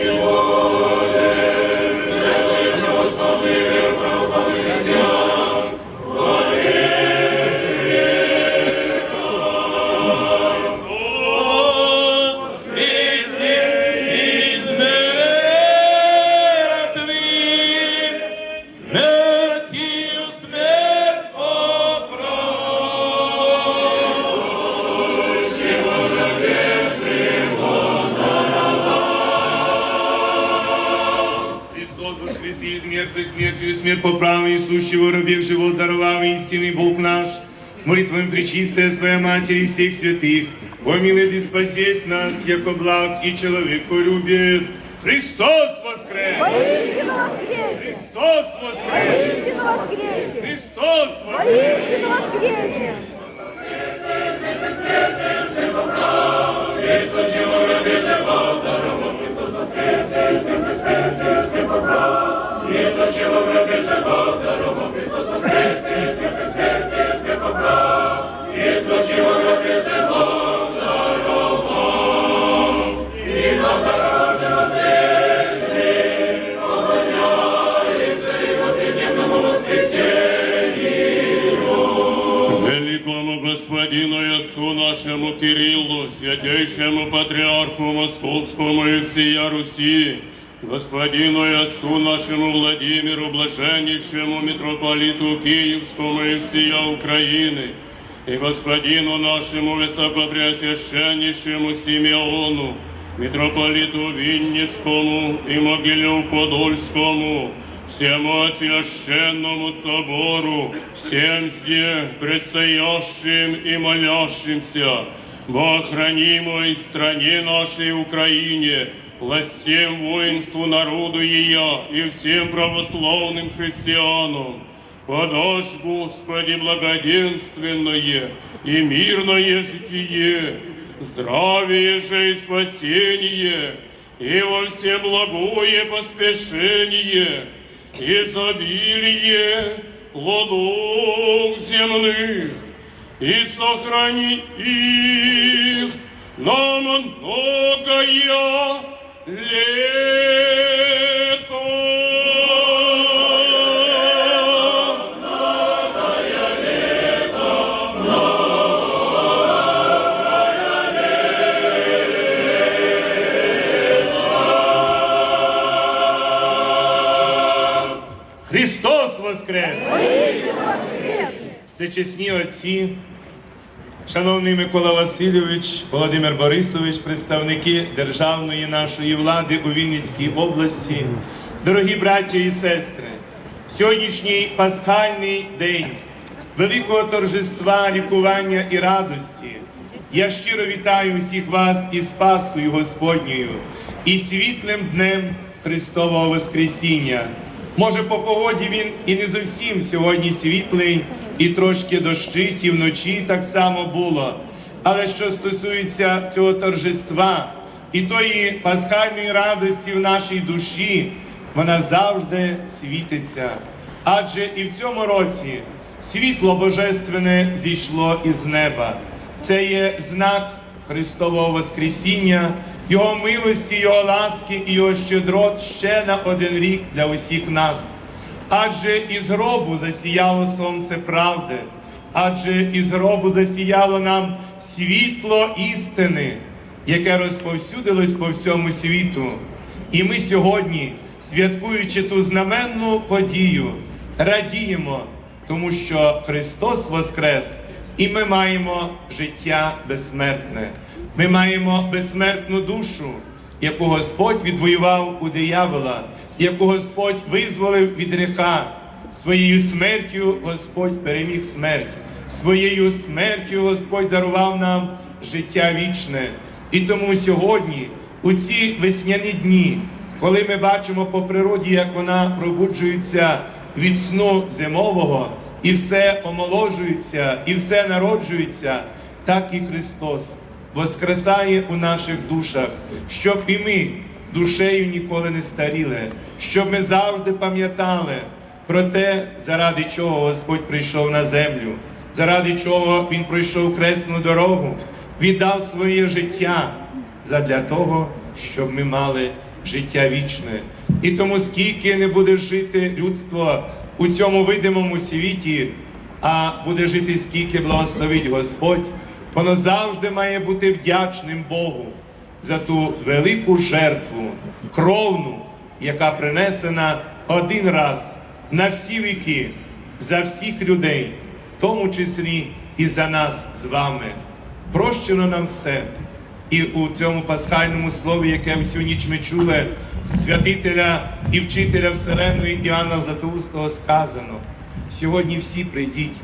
Senhor. воскреси из мертвых, смертью смерть поправ, Иисущего рабех живот даровав, истинный Бог наш, молитвами пречистая Своя Матери и всех святых, помилуй и спасет нас, яко благ и человеколюбец. Христос воскрес! Воистину воскресе! Христос воскрес! Руси, Господину и Отцу нашему Владимиру, блаженнейшему митрополиту Киевскому и всея Украины, и Господину нашему Высокопреосвященнейшему Симеону, митрополиту Винницкому и Могилев-Подольскому, всему священному собору, всем здесь предстоящим и молящимся, во охранимой стране нашей Украине, властям воинству народу ее и всем православным христианам. Подашь, Господи, благоденственное и мирное житие, здравие же и спасение, и во всем благое поспешение, изобилие плодов земных, и сохрани их на многое. Христос воскрес! Воскресе! Всечесні отці, шановний Микола Васильович, Володимир Борисович, представники державної нашої влади у Вінницькій області, дорогі браття і сестри, в сьогоднішній пасхальний день великого торжества, лікування і радості. Я щиро вітаю всіх вас із Пасхою Господньою і світлим днем Христового Воскресіння. Може, по погоді він і не зовсім сьогодні світлий, і трошки дощить, і вночі так само було. Але що стосується цього торжества і тої пасхальної радості в нашій душі, вона завжди світиться. Адже і в цьому році світло божественне зійшло із неба. Це є знак Христового Воскресіння, Його милості, Його ласки і Його щедрот ще на один рік для усіх нас. Адже із гробу засіяло сонце правди, адже із гробу засіяло нам світло істини, яке розповсюдилось по всьому світу. І ми сьогодні, святкуючи ту знаменну подію, радіємо, тому що Христос Воскрес, і ми маємо життя безсмертне. Ми маємо безсмертну душу, яку Господь відвоював у диявола, яку Господь визволив від гріха. Своєю смертю Господь переміг смерть. Своєю смертю Господь дарував нам життя вічне. І тому сьогодні, у ці весняні дні, коли ми бачимо по природі, як вона пробуджується від сну зимового, і все омоложується, і все народжується, так і Христос воскресає у наших душах, щоб і ми душею ніколи не старіли, щоб ми завжди пам'ятали про те, заради чого Господь прийшов на землю, заради чого Він пройшов кресну дорогу, віддав своє життя задля того, щоб ми мали життя вічне. І тому скільки не буде жити людство у цьому видимому світі, а буде жити скільки благословить Господь, воно завжди має бути вдячним Богу за ту велику жертву, кровну, яка принесена один раз на всі віки, за всіх людей, в тому числі і за нас з вами. Прощено нам все. І у цьому пасхальному слові, яке всю ніч ми чули, святителя і вчителя Вселеної Іоанна Златоустого сказано: сьогодні всі прийдіть,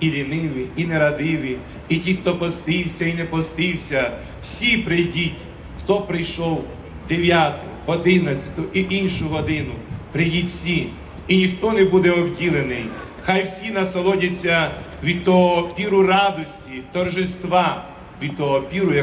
і ліниві, і нерадиві, і ті, хто постився і не постився, всі прийдіть, хто прийшов 9, 11 і іншу годину. Прийдіть всі, і ніхто не буде обділений. Хай всі насолодяться від того піру радості, торжества, від того піру,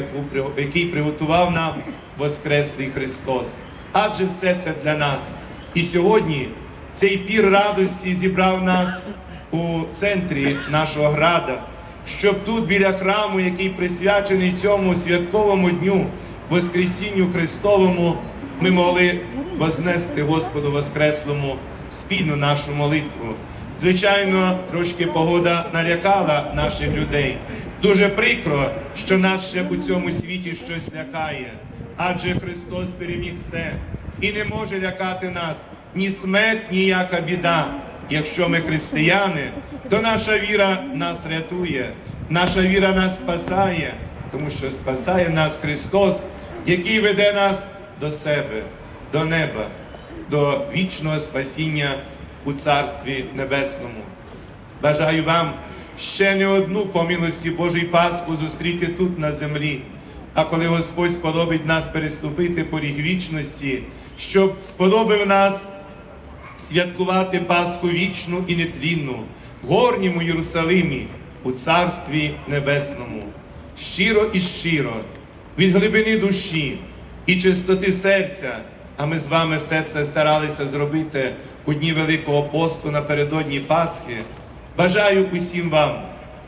який приготував нам Воскреслий Христос. Адже все це для нас. І сьогодні цей пір радості зібрав нас у центрі нашого града, щоб тут біля храму, який присвячений цьому святковому дню, Воскресінню Христовому, ми могли вознести Господу Воскреслому спільну нашу молитву. Звичайно, трошки погода налякала наших людей. Дуже прикро, що нас ще у цьому світі щось лякає, адже Христос переміг все і не може лякати нас ні смерть, ніяка біда. Якщо ми християни, то наша віра нас рятує, наша віра нас спасає, тому що спасає нас Христос, який веде нас до себе, до неба, до вічного спасіння у Царстві Небесному. Бажаю вам ще не одну по милості Божій Пасху зустріти тут на землі. А коли Господь сподобить нас переступити поріг вічності, щоб сподобив нас святкувати Пасху вічну і нетлінну в горньому Єрусалимі у Царстві Небесному. Щиро і щиро, від глибини душі і чистоти серця. А ми з вами все це старалися зробити у дні Великого посту напередодні Пасхи. Бажаю усім вам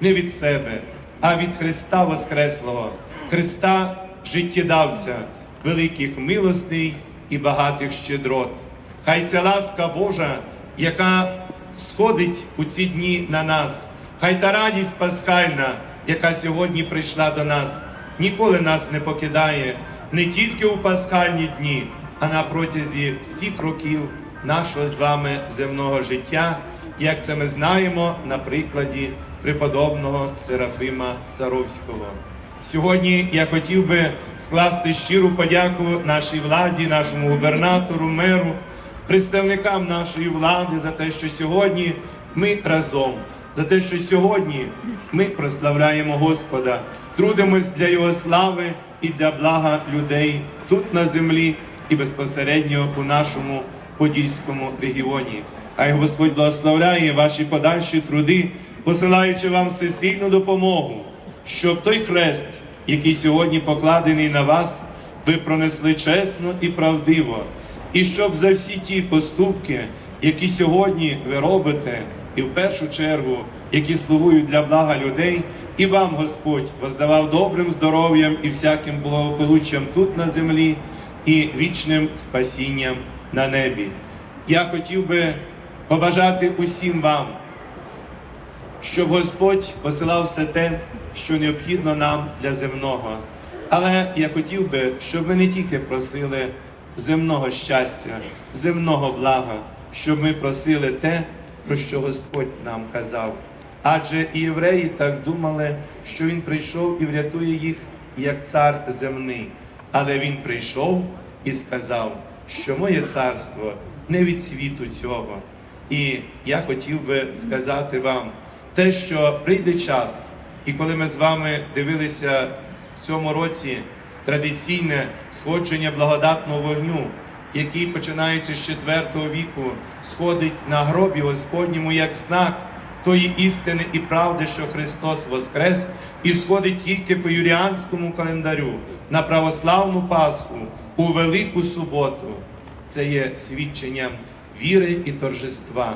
не від себе, а від Христа Воскреслого, Христа життєдавця, великих милостей і багатих щедрот. Хай ця ласка Божа, яка сходить у ці дні на нас, хай та радість пасхальна, яка сьогодні прийшла до нас, ніколи нас не покидає, не тільки у пасхальні дні, а на протязі всіх років нашого з вами земного життя, як це ми знаємо на прикладі преподобного Серафима Саровського. Сьогодні я хотів би скласти щиру подяку нашій владі, нашому губернатору, меру, представникам нашої влади за те, що сьогодні ми разом, за те, що сьогодні ми прославляємо Господа, трудимось для Його слави і для блага людей тут на землі і безпосередньо у нашому Подільському регіоні. Хай Господь благословляє ваші подальші труди, посилаючи вам всесильну допомогу щоб той хрест, який сьогодні покладений на вас, ви пронесли чесно і правдиво, і щоб за всі ті поступки, які сьогодні ви робите, і в першу чергу, які слугують для блага людей, і вам Господь воздавав добрим здоров'ям і всяким благополуччям тут на землі, і вічним спасінням на небі. Я хотів би побажати усім вам щоб Господь посилав все те, що необхідно нам для земного. Але я хотів би, щоб ми не тільки просили земного щастя, земного блага, щоб ми просили те, про що Господь нам казав. Адже і євреї так думали, що Він прийшов і врятує їх як цар земний. Але Він прийшов і сказав, що моє царство не від світу цього. І я хотів би сказати вам те, що прийде час, і коли ми з вами дивилися в цьому році традиційне сходження благодатного вогню, який починаючи з IV віку, сходить на гробі Господньому як знак тої істини і правди, що Христос воскрес, і сходить тільки по юріанському календарю на православну Пасху у Велику суботу. Це є свідченням віри і торжества.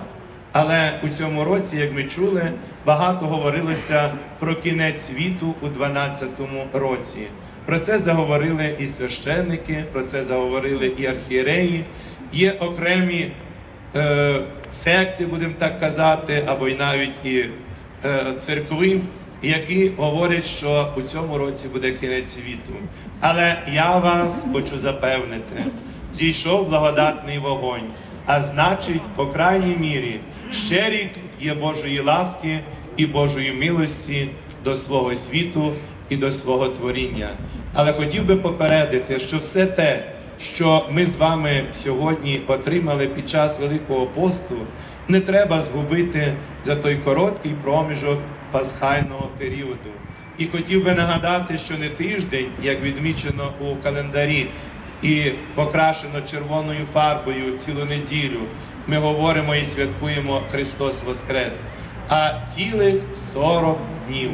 Але у цьому році, як ми чули, багато говорилося про кінець світу у 12-му році. Про це заговорили і священники, про це заговорили і архієреї. Є окремі е, секти, будемо так казати, або й навіть і е, церкви, які говорять, що у цьому році буде кінець світу. Але я вас хочу запевнити, зійшов благодатний вогонь, а значить, по крайній мірі, ще рік є Божої ласки і Божої милості до свого світу і до свого творіння. Але хотів би попередити, що все те, що ми з вами сьогодні отримали під час Великого посту, не треба згубити за той короткий проміжок пасхального періоду. І хотів би нагадати, що не тиждень, як відмічено у календарі, і покрашено червоною фарбою цілу неділю, ми говоримо і святкуємо Христос Воскрес. А цілих 40 днів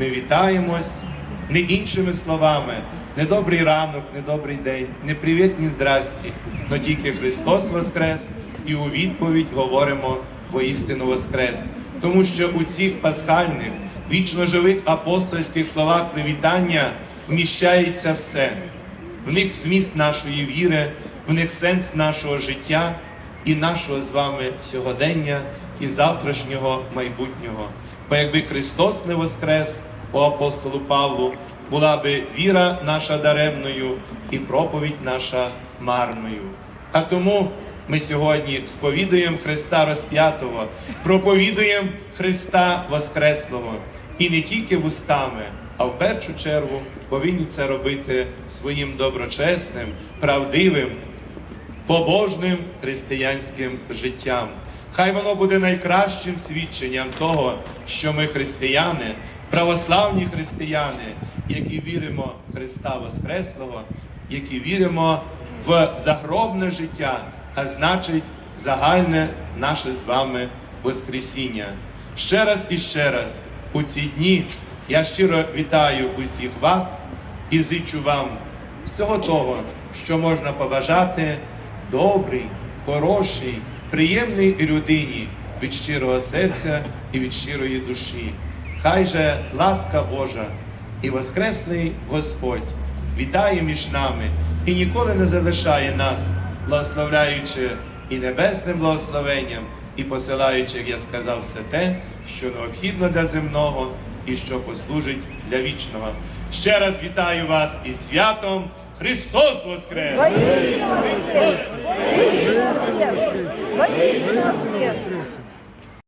ми вітаємось не іншими словами, не добрий ранок, не добрий день, не привіт, ні здрасті, но тільки Христос Воскрес, і у відповідь говоримо воістину Воскрес. Тому що у цих пасхальних, вічно живих апостольських словах привітання вміщається все. В них зміст нашої віри, в них сенс нашого життя і нашого з вами сьогодення і завтрашнього майбутнього. Бо якби Христос не воскрес по апостолу Павлу, була би віра наша даремною і проповідь наша марною. А тому ми сьогодні сповідуємо Христа розп'ятого, проповідуємо Христа Воскреслого. І не тільки вустами, а в першу чергу повинні це робити своїм доброчесним, правдивим, побожним християнським життям. Хай воно буде найкращим свідченням того, що ми християни, православні християни, які віримо в Христа Воскреслого, які віримо в загробне життя, а значить загальне наше з вами Воскресіння. Ще раз і ще раз у ці дні я щиро вітаю усіх вас і зичу вам всього того, що можна побажати добрій, хорошій, приємній людині від щирого серця і від щирої душі. Хай же ласка Божа і Воскресний Господь вітає між нами і ніколи не залишає нас, благословляючи і небесним благословенням, і посилаючи, як я сказав, все те, що необхідно для земного і що послужить для вічного. Ще раз вітаю вас із святом Христос Воскрес! Воистину воскрес! Воистину воскрес! Воистину воскрес!